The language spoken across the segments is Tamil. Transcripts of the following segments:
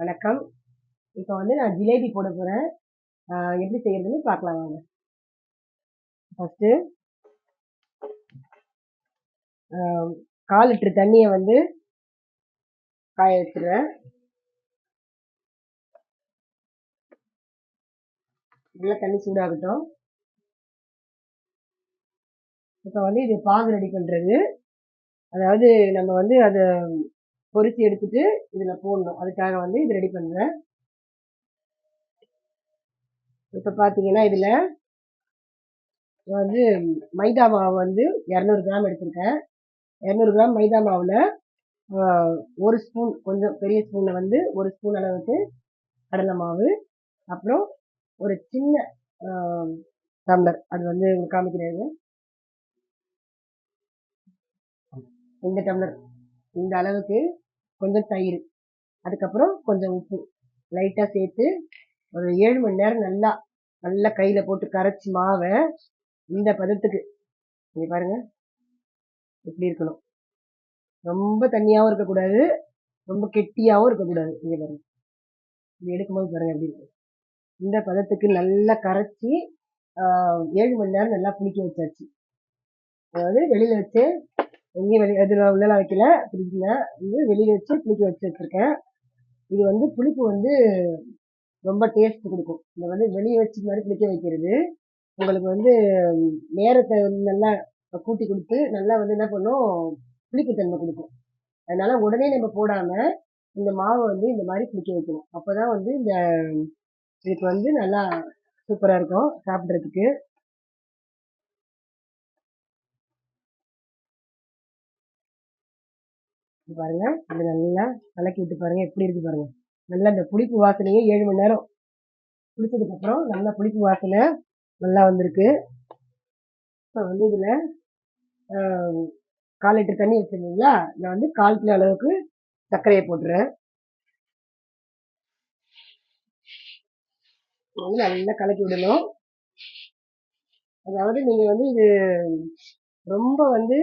வணக்கம். இப்போ வந்து நான் ஜிலேபி போட போகிறேன் எப்படி செய்யறதுன்னு பார்க்கலாம் வாங்க. ஃபஸ்ட்டு கால் லிட்டர் தண்ணியை வந்து காய வச்சிடுறேன் நல்லா தண்ணி சூடாகட்டும். இப்போ வந்து இது பாகு ரெடி பண்ணுறது அதாவது நம்ம வந்து அதை பொறிச்சு எடுத்துட்டு இதில் போடணும். அதுக்காக வந்து இது ரெடி பண்ணுறேன் இப்போ பார்த்தீங்கன்னா இதில் வந்து மைதா மாவு வந்து இரநூறு கிராம் எடுத்திருக்கேன். இரநூறு கிராம் மைதா மாவில் ஒரு ஸ்பூன் கொஞ்சம் பெரிய ஸ்பூனில் வந்து ஒரு ஸ்பூன் அளவுக்கு கடலை மாவு அப்புறம் ஒரு சின்ன டம்ளர். அது வந்து உங்களுக்கு இந்த டம்ளர். இந்த அளவுக்கு கொஞ்சம் தயிர் அதுக்கப்புறம் கொஞ்சம் உப்பு. லைட்டாக சேர்த்து ஒரு ஏழு மணி நேரம் நல்லா நல்லா கையில் போட்டு கரைச்சி மாவை இந்த பதத்துக்கு. நீங்கள் பாருங்கள் இப்படி இருக்கணும்? ரொம்ப தண்ணியாகவும் இருக்கக்கூடாது. ரொம்ப கெட்டியாகவும் இருக்கக்கூடாது. இங்கே பாருங்கள் இது எடுக்கும்போது பாருங்கள் எப்படி இருக்கு. இந்த பதத்துக்கு நல்லா கரைச்சி ஏழு மணி நேரம் நல்லா புளிக்க வச்சாச்சு. அதாவது வெளியில் வச்சு எங்கேயும் வெளியே அதில் உள்ளலாம் வைக்கல ஃப்ரிட்ஜில் வந்து வெளியில் வச்சு புளிக்க வச்சு வச்சுருக்கேன். இது வந்து புளிப்பு வந்து ரொம்ப டேஸ்ட் கொடுக்கும். இந்த வந்து வெளியே வச்சு மாதிரி புளிக்க வைக்கிறது. உங்களுக்கு வந்து நேரத்தை வந்து நல்லா கூட்டி கொடுத்து நல்லா வந்து என்ன பண்ணும் புளிப்பு தன்மை கொடுக்கும். அதனால உடனே நம்ம போடாமல் இந்த மாவை வந்து இந்த மாதிரி புளிக்க வைக்கணும். அப்போ தான் வந்து இந்த இதுக்கு வந்து நல்லா சூப்பராக இருக்கும் சாப்பிட்றதுக்கு. பாருங்க இது நல்லா கலக்கி விட்டு பாருங்க எப்படி இருக்கு பாருங்க. நல்லா இந்த புளிப்பு வாசனையே ஏழு மணி நேரம் புளிச்சதுக்கு அப்புறம் நல்லா புளிப்பு வாசனை நல்லா வந்திருக்கு. இப்போ வந்து இதில் கால் லிட்டர் தண்ணி வச்சுருந்தீங்களா? நான் வந்து கால் கிலோ அளவுக்கு சர்க்கரையை போட்டுறேன். வந்து நல்லா கலக்கி விடணும். அதாவது நீங்கள் வந்து இது ரொம்ப வந்து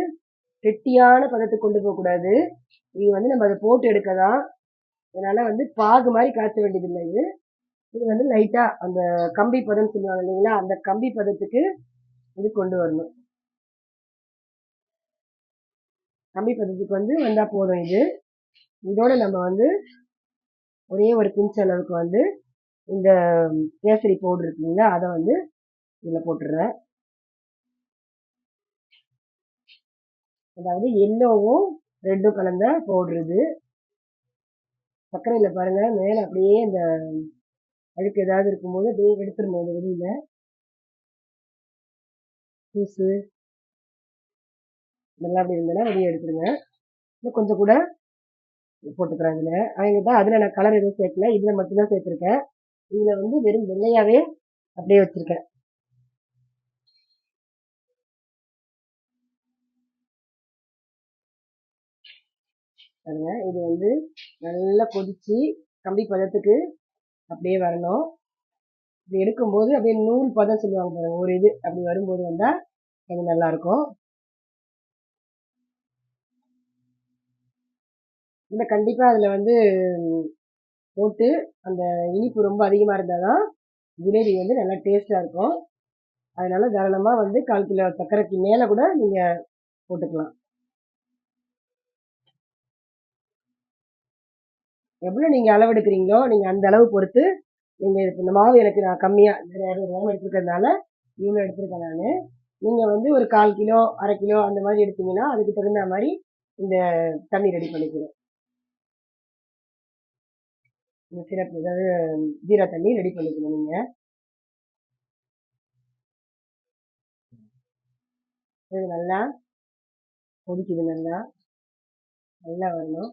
கெட்டியான பதத்துக்கு கொண்டு போகக்கூடாது. இது வந்து நம்ம அதை போட்டு எடுக்க தான் அதனால வந்து பாகு மாதிரி காய்ச்ச வேண்டியதில்லை இது. இது வந்து லைட்டாக அந்த கம்பி பதம் சொல்லுவாங்க இல்லைங்களா அந்த கம்பி பதத்துக்கு இது கொண்டு வரணும். கம்பி பதத்துக்கு வந்து வந்தால் போதும் இது. இதோட நம்ம வந்து ஒரே ஒரு பிஞ்ச் அளவுக்கு வந்து இந்த கேசரி பவுடர் இருக்கு இல்லைங்களா அதை வந்து இதில் போட்டுடுறேன். அதாவது எல்லோவும் ரெண்டும் கலந்த பவுடர் இது சர்க்கரையில் பாருங்க மேலே அப்படியே இந்த அழுக்கு ஏதாவது இருக்கும்போது அப்படியே எடுத்துருணும் இந்த வெளியில. ஜூஸு. இதெல்லாம் அப்படி இருந்ததுன்னா வெளியே எடுத்துருங்க. இன்னும் கொஞ்சம் கூட போட்டுக்கிறேன் இதில். அவங்க தான் அதில் நான் கலர் எதுவும் சேர்க்கல. இதில் மட்டும்தான் சேர்த்துருக்கேன். இதில் வந்து வெறும் வெள்ளையாகவே அப்படியே வச்சுருக்கேன். இது வந்து நல்லா கொதிச்சு கம்பி பதத்துக்கு அப்படியே வரணும். இப்படி எடுக்கும்போது அப்படியே நூல் பதம் சொல்லுவாங்க பாருங்க. ஒரு இது அப்படி வரும்போது வந்தால் கொஞ்சம் நல்லா இருக்கும் இந்த கண்டிப்பாக அதில் வந்து போட்டு அந்த இனிப்பு ரொம்ப அதிகமாக இருந்தால் தான் ஜிலேபி வந்து நல்லா டேஸ்ட்டாக இருக்கும். அதனால தாராளமாக வந்து கால் கிலோ சர்க்கரைக்கு மேலே கூட நீங்கள் போட்டுக்கலாம். எவ்வளோ நீங்கள் அளவு எடுக்கிறீங்களோ நீங்கள் அந்த அளவு பொறுத்து நீங்கள் இந்த மாவு எனக்கு நான் கம்மியாக இரநூறு கிராம் எடுத்துருக்கிறதுனால இவ்வளோ எடுத்துருக்கேன் நான். நீங்கள் வந்து ஒரு கால் கிலோ அரை கிலோ அந்த மாதிரி எடுத்தீங்கன்னா அதுக்கு தகுந்த மாதிரி இந்த தண்ணி ரெடி பண்ணிக்கணும். இந்த சிறப்பு அதாவது ஜீரா தண்ணி ரெடி பண்ணிக்கணும் நீங்கள் இது நல்லா கொதிக்குது நல்லா. நல்லா வரணும்.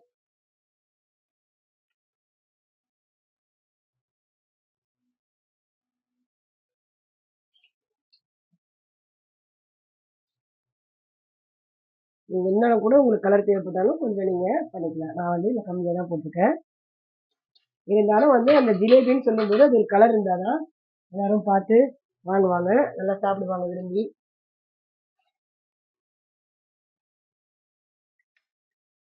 நீங்கள் இருந்தாலும் கூட உங்களுக்கு கலர் தேவைப்பட்டாலும் கொஞ்சம் நீங்கள் பண்ணிக்கலாம். நான் வந்து இதில் கம்மியாக தான் போட்டிருக்கேன். இருந்தாலும் வந்து அந்த ஜிலேபின்னு சொல்லும்போது அது கலர் இருந்தால் தான் எல்லோரும் பார்த்து வாங்குவாங்க. நல்லா சாப்பிடுவாங்க விரும்பி.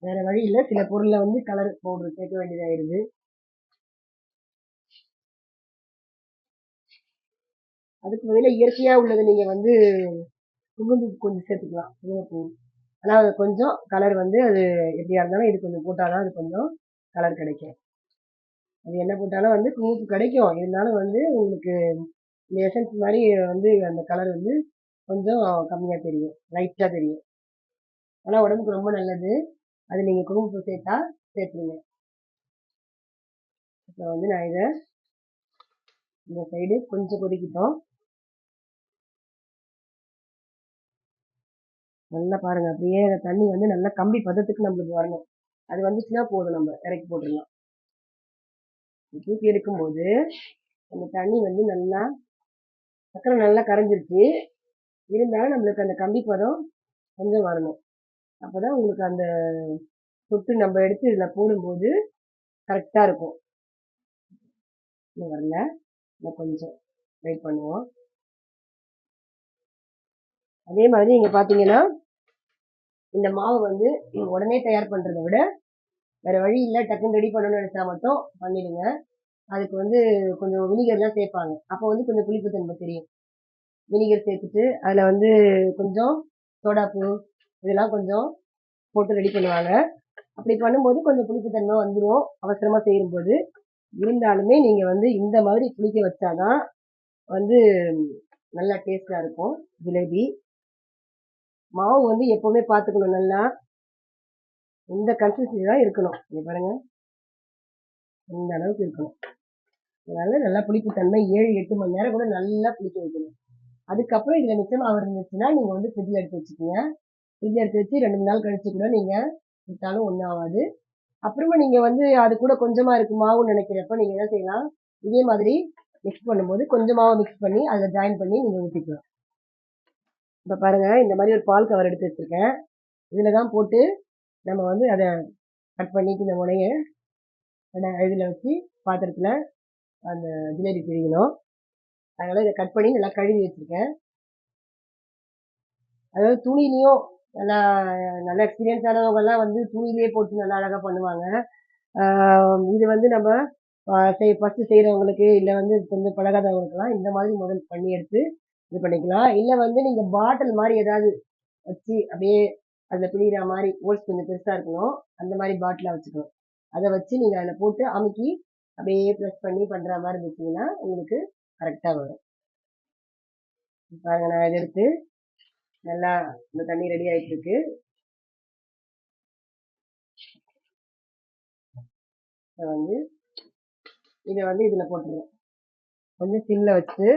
வேறு வழி இல்லை. சில பொருளில் வந்து கலர் பவுடர் சேர்க்க வேண்டியதாகிடுது அதுக்கு பதிலாக இயற்கையாக உள்ளதை நீங்கள் வந்து குங்குமப்பூ கொஞ்சம் சேர்த்துக்கலாம். குங்குமப்பூ ஆனால் அது கொஞ்சம் கலர் வந்து அது எப்படியா இருந்தாலும் இது கொஞ்சம் போட்டால் தான் அது கொஞ்சம் கலர் கிடைக்கும். அது என்ன போட்டாலும் வந்து குங்குமப்பூ கிடைக்கும். இருந்தாலும் வந்து உங்களுக்கு இந்த எசன்ஸ் மாதிரி வந்து அந்த கலர் வந்து கொஞ்சம் கம்மியாக தெரியும். லைட்டாக தெரியும். ஆனால் உடம்புக்கு ரொம்ப நல்லது. அது நீங்கள் குங்குமப்பூ சேர்த்தா சேர்த்துருங்க. இப்போ வந்து நான் இதை இந்த சைடு கொஞ்சம் கொதிக்கிட்டோம். நல்லா பாருங்க. அப்படியே அந்த தண்ணி வந்து நல்லா கம்பி பதத்துக்கு நம்மளுக்கு வரணும். அது வந்துச்சுன்னா போதும் நம்ம இறக்கி போட்டுடலாம். தூக்கி எடுக்கும்போது அந்த தண்ணி வந்து நல்லா சக்கரை நல்லா கரைஞ்சிருச்சு. இருந்தாலும் நம்மளுக்கு அந்த கம்பி பதம் கொஞ்சம் வரணும். அப்போதான் உங்களுக்கு அந்த சொட்டு நம்ம எடுத்து இதில் போடும்போது கரெக்டாக இருக்கும். இன்னும் வரல. இன்னும் கொஞ்சம் வெயிட் பண்ணுவோம். அதே மாதிரி நீங்கள் பார்த்தீங்கன்னா இந்த மாவு வந்து உடனே தயார் பண்ணுறதை விட வேற வழி இல்லை டக்குன்னு ரெடி பண்ணணும்னு நினைச்சா மட்டும் பண்ணிடுங்க. அதுக்கு வந்து கொஞ்சம் வினிகர்லாம் சேர்ப்பாங்க. அப்போ வந்து கொஞ்சம் புளிப்புத்தன்மை தெரியும். வினிகர் சேர்த்துட்டு அதில் வந்து கொஞ்சம் சோடாப்பு இதெல்லாம் கொஞ்சம் போட்டு ரெடி பண்ணுவாங்க. அப்படி பண்ணும்போது கொஞ்சம் புளிப்புத்தன்மை வந்துடும் அவசரமாக செய்யும்போது இருந்தாலுமே நீங்கள் வந்து இந்த மாதிரி புளிக்க வச்சாதான் வந்து நல்லா டேஸ்டாக இருக்கும். ஜிலேபி. மாவு வந்து எப்போவுமே பார்த்துக்கணும் நல்லா இந்த கன்சிஸ்டன்சி தான் இருக்கணும். இங்கே பாருங்க. இந்த அளவுக்கு இருக்கணும். அதனால நல்லா புளிப்புத்தன்மை ஏழு எட்டு மணி நேரம் கூட நல்லா புளிக்க வைக்கணும். அதுக்கப்புறம் இதில் மிச்சம் மாவு இருந்துச்சுன்னா நீங்கள் வந்து ஃப்ரிட்ஜில் எடுத்து வச்சுக்கோங்க. ஃப்ரிட்ஜில் எடுத்து வச்சு ரெண்டு மூணு நாள் கழிச்சு கூட நீங்கள் விட்டாலும் ஒன்றும் ஆகாது அப்புறமா நீங்கள் வந்து அது கூட கொஞ்சமாக இருக்கு மாவுன்னு நினைக்கிறப்ப நீங்கள் என்ன செய்யலாம்? இதே மாதிரி மிக்ஸ் பண்ணும்போது கொஞ்சமாக மிக்ஸ் பண்ணி அதில் ஜாயின் பண்ணி நீங்கள் ஊற்றிக்கலாம் இப்போ பாருங்க இந்த மாதிரி ஒரு பால் கவர் எடுத்து வச்சுருக்கேன். இதில் தான் போட்டு நம்ம வந்து அதை கட் பண்ணிட்டு இந்த முனையை இதில் வச்சு பாத்திரத்தில் அந்த ஜிலேபி பிரிக்கணும் அதனால் இதை கட் பண்ணி நல்லா கழுவி வச்சுருக்கேன். அதாவது துணிலையும் நல்லா நல்ல எக்ஸ்பீரியன்ஸ் ஆனவங்கெல்லாம் வந்து துணிலேயே போட்டு நல்லா அழகாக பண்ணுவாங்க. இது வந்து நம்ம செய் ஃபஸ்ட்டு செய்கிறவங்களுக்கு இல்லை வந்து கொஞ்சம் பழகாதவங்களுக்குலாம் இந்த மாதிரி முதல் பண்ணி எடுத்து இது பண்ணிக்கலாம். இல்லை வந்து நீங்கள் பாட்டில் மாதிரி ஏதாவது வச்சு அப்படியே அதில் பிழிகிற மாதிரி ஹோல்ஸ் கொஞ்சம் பெருசாக இருக்கணும். அந்த மாதிரி பாட்டிலாக வச்சுக்கணும். அதை வச்சு நீங்கள் அதில் போட்டு அமுக்கி அப்படியே ப்ரெஸ் பண்ணி பண்ணுற மாதிரி இருந்துச்சிங்கன்னா உங்களுக்கு கரெக்டாக வரும். பாருங்க நான் இதை எடுத்து நல்லா இந்த தண்ணி ரெடி ஆகிட்டு இருக்கு. வந்து இதை வந்து இதில் போட்டுருவேன் கொஞ்சம் சிம்மில் வச்சு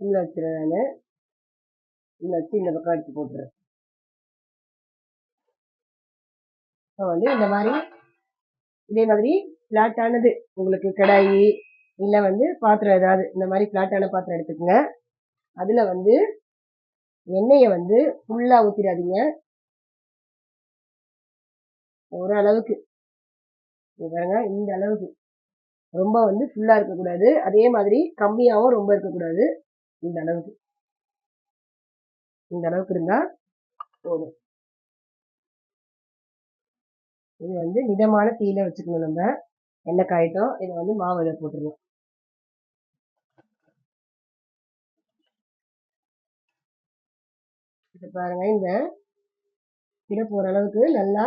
சிம்மில் வச்சுருவேன் நான். சிம்மில் வச்சு இந்த பக்கம் எடுத்து போட்டுருவேன் இப்போ வந்து இந்த மாதிரி இதே மாதிரி ஃப்ளாட்டானது உங்களுக்கு கடாயி இல்லை வந்து பாத்திரம் ஏதாவது இந்த மாதிரி ஃப்ளாட்டான பாத்திரம் எடுத்துக்கோங்க. அதில் வந்து எண்ணெயை வந்து ஃபுல்லாக ஊற்றிடாதீங்க ஒரு அளவுக்கு. பாருங்க இந்த அளவுக்கு. ரொம்ப வந்து ஃபுல்லாக இருக்கக்கூடாது. அதே மாதிரி கம்மியாகவும் ரொம்ப இருக்கக்கூடாது. இந்த அளவுக்கு. இந்த அளவுக்கு இருந்தால் போதும். இது வந்து மிதமான தீயில வச்சுக்கணும் நம்ம. எண்ணெய் காயிட்டோம் இதை வந்து மாவு இதை போட்டுருவோம் இது பாருங்க இந்த கிட போற அளவுக்கு நல்லா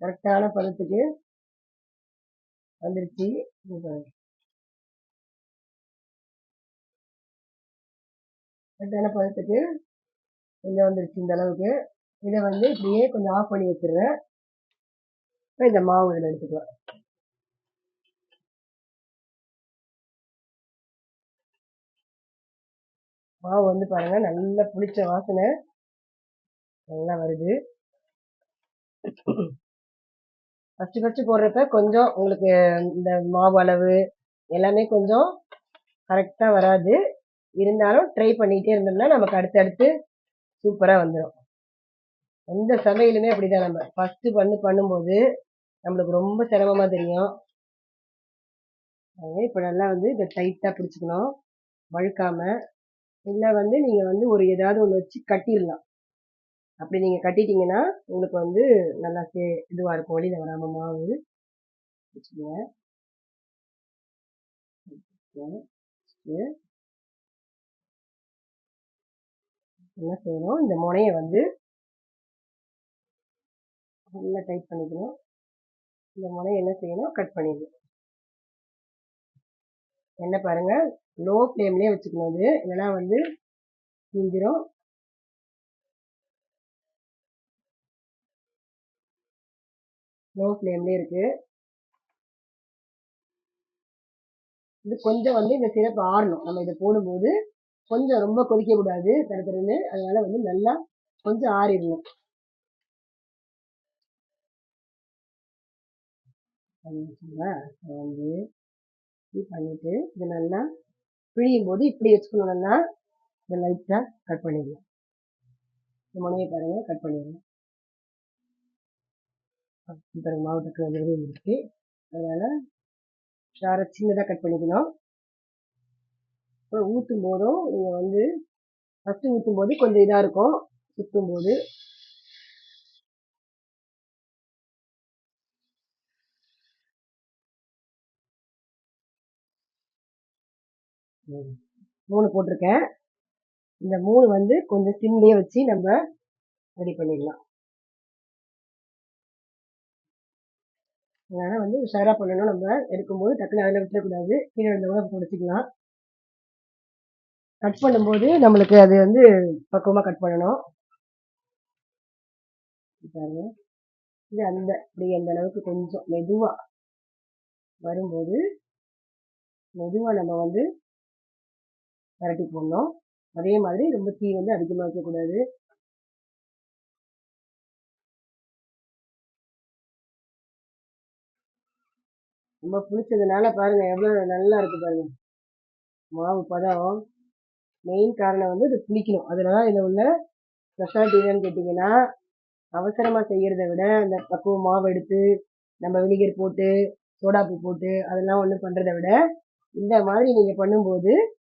கரெக்டான பதத்துக்கு வந்துருச்சு. பாருங்க. கரெக்டான பதத்துக்கு கொஞ்சம் வந்துருச்சு இந்த அளவுக்கு. இதை வந்து இப்படியே கொஞ்சம் ஆஃப் பண்ணி வச்சிடுறேன். இப்போ இந்த மாவு இதில் எடுத்துக்கலாம். மாவு வந்து பாருங்க நல்ல புளிச்ச வாசனை நல்லா வருது. ஃபஸ்ட்டு ஃபஸ்ட்டு போடுறப்ப கொஞ்சம் உங்களுக்கு இந்த மாவு அளவு எல்லாமே கொஞ்சம் கரெக்டாக வராது. இருந்தாலும் ட்ரை பண்ணிகிட்டே இருந்தோம்னா நமக்கு அடுத்தடுத்து சூப்பராக வந்துடும் எந்த சமையலுமே அப்படிதான் நம்ம. ஃபஸ்ட்டு பண்ணு பண்ணும்போது நம்மளுக்கு ரொம்ப சிரமமாக தெரியும். அதே இப்போ நல்லா வந்து இதை டைட்டாக பிடிச்சிக்கணும். வழுக்காமல் இல்லை வந்து நீங்கள் வந்து ஒரு ஏதாவது ஒன்று வச்சு கட்டிடலாம். அப்படி நீங்கள் கட்டிட்டீங்கன்னா உங்களுக்கு வந்து நல்லா சே இதுவாக இருக்கும். வழியில் வராமல் மாவு வச்சுக்கோங்க. என்ன செய்யணும்? இந்த முனையை வந்து நல்லா டைட் பண்ணிக்கணும். இந்த முனையை என்ன செய்யணும்? கட் பண்ணிடணும். என்ன பாருங்க? லோ ஃப்ளேம்லேயே வச்சுக்கணும் இது. இல்லைனா வந்து தீஞ்சிரும் லோ ஃப்ளேம்லேயே இருக்கு. இது கொஞ்சம் வந்து இந்த சிறப்பு ஆறணும். நம்ம இதை போடும்போது கொஞ்சம் ரொம்ப கொதிக்க கூடாது தர அதனால வந்து நல்லா கொஞ்சம் ஆறிடணும். வந்து இப்படி பண்ணிட்டு இது நல்லா பிழியும் போது இப்படி வச்சுக்கணும் நல்லா இதை லைட்டாக கட் பண்ணிடலாம். இந்த முனையை பாருங்க கட் பண்ணிடலாம். பாருங்க மாவு டக்கு இருக்கு அதனால ஷாரை சின்னதாக கட் பண்ணிக்கணும். அப்புறம் ஊற்றும் போதும் நீங்கள் வந்து ஃபஸ்ட்டு ஊற்றும் போது கொஞ்சம் இதாக இருக்கும். சுற்றும் போது. மூணு போட்டிருக்கேன். இந்த மூணு வந்து கொஞ்சம் சிம்லேயே வச்சு நம்ம ரெடி பண்ணிடலாம். அதனால் வந்து உஷாராக பண்ணணும். நம்ம எடுக்கும்போது டக்குனு அதில் விட்டுறக்கூடாது. கீழே விழுந்த புடச்சிக்கலாம் கட் பண்ணும்போது நம்மளுக்கு அது வந்து பக்குவமாக கட் பண்ணணும். பாருங்க. இது அந்த இப்படி அந்த அளவுக்கு கொஞ்சம் மெதுவாக வரும்போது மெதுவாக நம்ம வந்து பரட்டி போடணும். அதே மாதிரி ரொம்ப தீ வந்து அதிகமாக வைக்கக்கூடாது ரொம்ப பிடிச்சதுனால பாருங்க எவ்வளோ நல்லா இருக்கு பாருங்க. மாவு பதம். மெயின் காரணம் வந்து இது புளிக்கணும். அதில் தான் இதில் உள்ள ஸ்பெஷாலிட்டி என்னன்னு கேட்டிங்கன்னா அவசரமாக செய்கிறத விட அந்த பக்குவ மாவு எடுத்து நம்ம வினிகர் போட்டு சோடாப்பு போட்டு அதெல்லாம் ஒன்றும் பண்ணுறத விட இந்த மாதிரி நீங்கள் பண்ணும்போது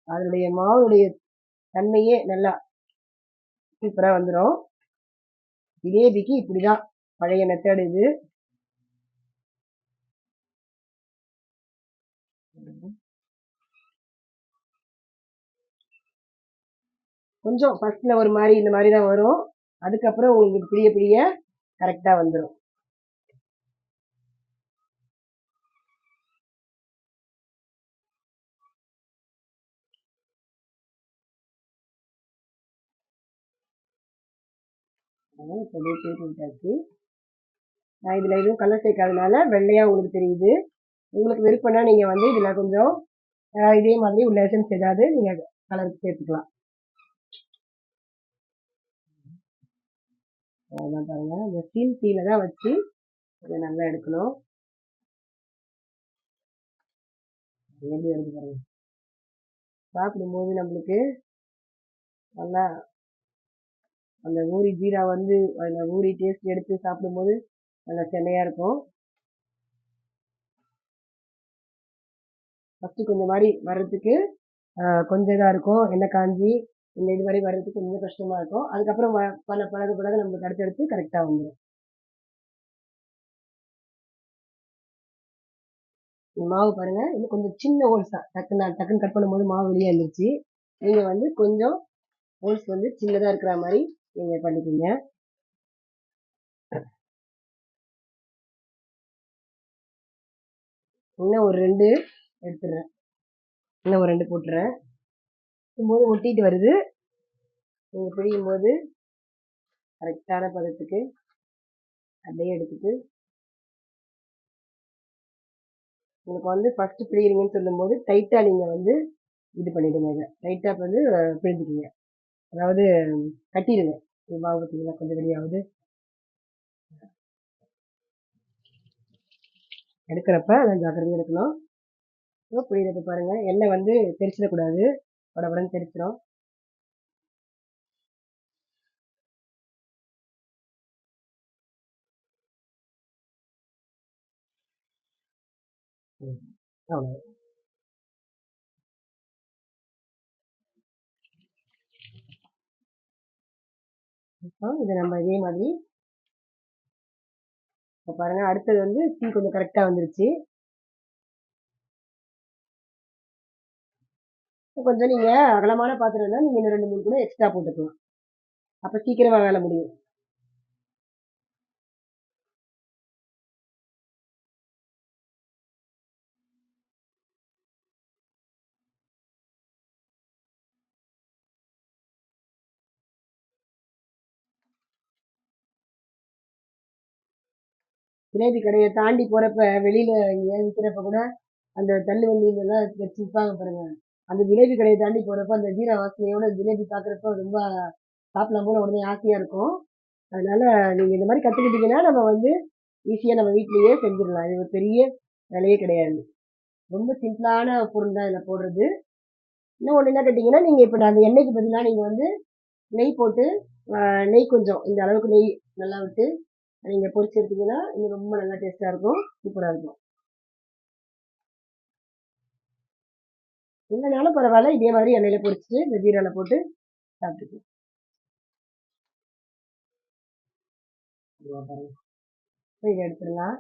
அதனுடைய மாவுடைய தன்மையே நல்லா சூப்பராக வந்துடும் ஜிலேபிக்கு இப்படி தான் பழைய மெத்தட் இது. கொஞ்சம் ஃபஸ்ட்டில் ஒரு மாதிரி இந்த மாதிரி தான் வரும். அதுக்கப்புறம் உங்களுக்கு பிரிய பிரிய கரெக்டாக வந்துடும் இப்போ நான் இதில் எதுவும் கலர் சேர்க்காதனால வெள்ளையாக உங்களுக்கு தெரியுது. உங்களுக்கு விருப்பம்னா நீங்கள் வந்து இதில் கொஞ்சம் இதே மாதிரி உள்ள எசன்ஸ் ஏதாவது நீங்கள் கலர் சேர்த்துக்கலாம். அதான் பாருங்க. இந்த ஸ்டீல் தீல தான் வச்சு இதை நல்லா எடுக்கணும். எப்படி வருது பாருங்க. சாப்பிடும்போது நம்மளுக்கு நல்லா அந்த ஊரி ஜீரா வந்து அந்த ஊரி டேஸ்ட் எடுத்து சாப்பிடும்போது நல்லா சென்னையாக இருக்கும். ஃபஸ்ட்டு கொஞ்சம் மாதிரி வர்றதுக்கு கொஞ்சம் இதாக இருக்கும். எண்ணெய் காஞ்சி இந்த இது வரை வர்றதுக்கு கொஞ்சம் கஷ்டமாக இருக்கும். அதுக்கப்புறம் பல பழக பழக நம்மளுக்கு அடுத்தடுத்து கரெக்டாக வந்துடும் மாவு பாருங்க இன்னும் கொஞ்சம் சின்ன ஹோல்ஸ் தான். டக்குன்னு டக்குன்னு கட் பண்ணும்போது மாவு வெளியே இருந்துச்சு நீங்கள் வந்து கொஞ்சம் ஹோல்ஸ் வந்து சின்னதாக இருக்கிற மாதிரி நீங்கள் பண்ணிக்கோங்க. இன்னும் ஒரு ரெண்டு எடுத்துடுறேன். இன்னும் ஒரு ரெண்டு போட்டுறேன் போது ஒட்டிட்டு வருது. நீங்கள் பிழியும் போது கரெக்டான பதத்துக்கு அப்படியே எடுத்துட்டு உங்களுக்கு வந்து ஃபஸ்ட்டு பிழிகிறீங்கன்னு சொல்லும்போது டைட்டாக நீங்கள் வந்து இது பண்ணிவிடுங்க இதை. டைட்டாக வந்து பிழிஞ்சிக்கிங்க அதாவது கட்டிடுங்க. மாவு பார்த்தீங்கன்னா கொஞ்சம் வெளியாகுது எடுக்கிறப்ப அதை ஜாக்கிரதையாக எடுக்கணும். ஸோ புரியுறது பாருங்கள் எண்ணெய் வந்து தெரிச்சிடக்கூடாது. படபடன்னு தெரிச்சிடும் அவ்வளோ இப்போ இதை நம்ம இதே மாதிரி இப்போ பாருங்க அடுத்தது வந்து டீ கொஞ்சம் கரெக்டாக வந்துருச்சு. கொஞ்சம் நீங்க அகலமான பாத்திரம் இருந்தால் நீங்க இன்னும் ரெண்டு மூணு கூட எக்ஸ்ட்ரா போட்டுக்கலாம். அப்ப சீக்கிரமா வேலை முடியும். ஜிலேபி கடையை தாண்டி போறப்ப வெளியில எங்கேயாவது விற்கிறப்ப கூட அந்த தள்ளு வண்டியிலலாம் வச்சு விற்பாங்க பாருங்க. அந்த ஜிலேபி கடையை தாண்டி போகிறப்ப அந்த ஜீரா வாசனையோட ஜிலேபி பார்க்குறப்ப ரொம்ப சாப்பிடலாம் போல உடனே ஆசையாக இருக்கும். அதனால நீங்கள் இந்த மாதிரி கற்றுக்கிட்டிங்கன்னா நம்ம வந்து ஈஸியாக நம்ம வீட்லேயே செஞ்சிடலாம். இது ஒரு பெரிய வேலையே கிடையாது. ரொம்ப சிம்பிளான பொருள் தான் இதில் போடுறது. இன்னும் ஒன்று என்ன கேட்டிங்கன்னா நீங்கள் இப்போ அந்த எண்ணெய்க்கு பதிலாக நீங்கள் வந்து நெய் போட்டு நெய் கொஞ்சம் இந்த அளவுக்கு நெய் நல்லா விட்டு நீங்கள் பொரிச்சு எடுத்தீங்கன்னா இன்னும் ரொம்ப நல்லா டேஸ்ட்டாக இருக்கும். சூப்பராக இருக்கும். இல்லைனாலும் பரவாயில்ல இதே மாதிரி எண்ணெயில பொரிச்சிட்டு இந்த ஜீரால போட்டு சாப்பிட்டுக்கலாம் இதை எடுத்துடலாம்.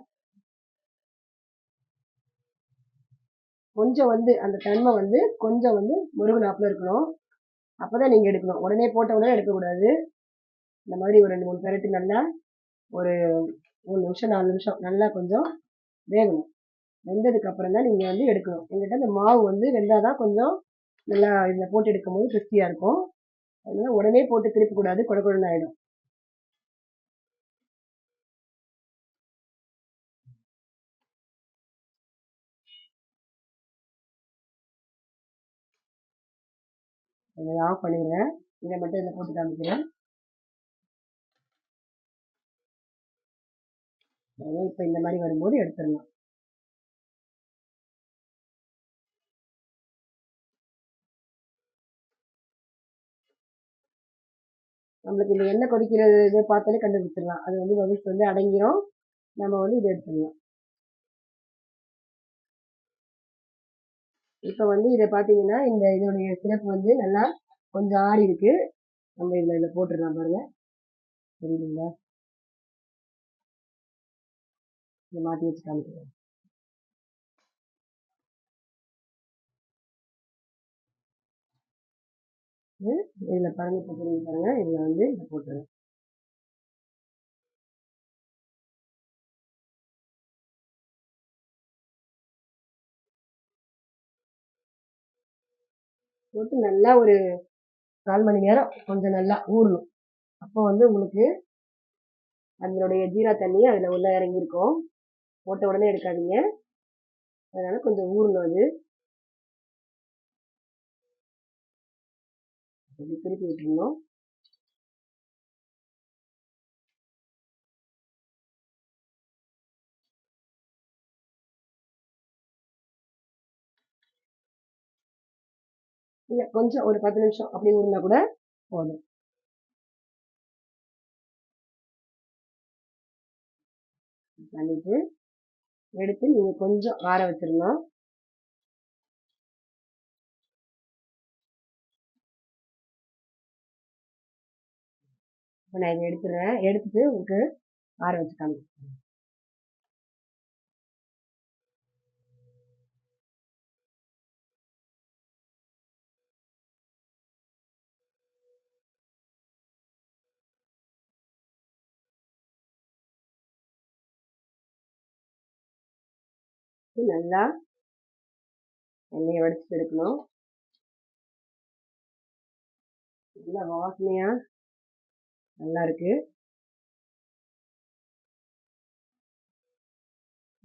கொஞ்சம் வந்து அந்த தன்மை வந்து கொஞ்சம் வந்து முருகனாப்புல இருக்கணும். அப்பதான் நீங்க எடுக்கணும். உடனே போட்ட உடனே எடுக்கக்கூடாது. இந்த மாதிரி ஒரு ரெண்டு மூணு பெரட்டு நல்லா ஒரு மூணு நிமிஷம் நாலு நிமிஷம் நல்லா கொஞ்சம் வேகணும். வெந்ததுக்கு அப்புறம் தான் நீங்கள் வந்து எடுக்கணும். எங்கிட்ட இந்த மாவு வந்து வெந்தாதான் கொஞ்சம் நல்லா இதில் போட்டு எடுக்கும் போது கிறிஸ்பியா இருக்கும். அதனால உடனே போட்டு திருப்பக்கூடாது கொட கொடன்னு இதை ஆஃப் பண்ணிடுறேன். இதை மட்டும் இதில் போட்டு காமிக்கிறேன். இப்போ இந்த மாதிரி வரும்போது எடுத்துடலாம். நம்மளுக்கு இந்த எண்ணெய் கொதிக்கிறது இதை பார்த்தாலே கண்டுபிடிச்சிடலாம். அது வந்து பபிள்ஸ் வந்து அடங்கிரும். நம்ம வந்து இதை எடுத்துடலாம். இப்போ வந்து இதை பார்த்தீங்கன்னா இந்த இதோடைய சிறப்பு வந்து நல்லா கொஞ்சம் ஆறி இருக்கு. நம்ம இதில் இதில் போட்டுடலாம் பாருங்க. தெரியுதுங்களா இதை மாற்றி வச்சு காமிக்கிறேன். இதில் பாருங்க இப்போ தெரியுது பாருங்க. இதில் வந்து இதை போட்டுருங்க. போட்டு நல்லா ஒரு கால் மணி நேரம் கொஞ்சம் நல்லா ஊறணும். அப்போ வந்து உங்களுக்கு அதனுடைய ஜீரா தண்ணி அதில் உள்ளே இறங்கியிருக்கும். போட்ட உடனே எடுக்காதீங்க. அதனால் கொஞ்சம் ஊறணும் அது. அப்படி திருப்பி விட்டுருணும் இல்லை கொஞ்சம் ஒரு பத்து நிமிஷம் அப்படி ஊறினா கூட போதும். பண்ணிட்டு எடுத்து நீங்க கொஞ்சம் ஆற வச்சிடணும் இப்போ நான் இதை எடுத்துடுறேன். எடுத்துட்டு உங்களுக்கு ஆற வச்சு காமிக்கிறேன். நல்லா எண்ணெயை வடிச்சுட்டு எடுக்கணும். நல்லா வாசனையா நல்லா இருக்கு.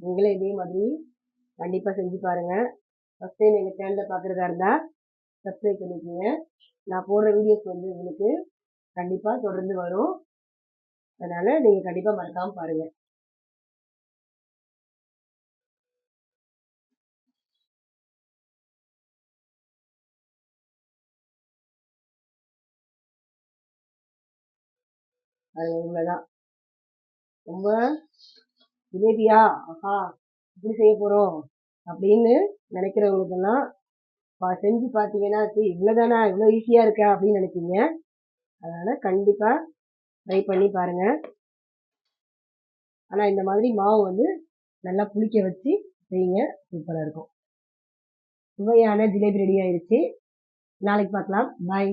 நீங்களே இதே மாதிரி கண்டிப்பா செஞ்சு பாருங்க. ஃபர்ஸ்ட் டைம் எங்க சேனலை பாக்குறதா இருந்தா சப்ஸ்கிரைப் பண்ணிக்கோங்க. நான் போடுற வீடியோஸ் வந்து உங்களுக்கு கண்டிப்பா தொடர்ந்து வரும். அதனால நீங்க கண்டிப்பா மறக்காம பாருங்க. அது உண்மைதான். ரொம்ப ஜிலேபியா ஆஹா இப்படி செய்ய போறோம் அப்படின்னு நினைக்கிறவங்களுக்கெல்லாம் பா- செஞ்சு பார்த்தீங்கன்னா இவ்வளோ இவ்வளவுதானா இவ்வளோ ஈஸியாக இருக்கா அப்படின்னு நினைப்பீங்க. அதனால் கண்டிப்பாக ட்ரை பண்ணி பாருங்கள் ஆனால் இந்த மாதிரி மாவு வந்து நல்லா புளிக்க வச்சு செய்யுங்க. சூப்பராக இருக்கும். சுவையான ஜிலேபி ரெடி ஆயிடுச்சு நாளைக்கு பார்க்கலாம். பாய்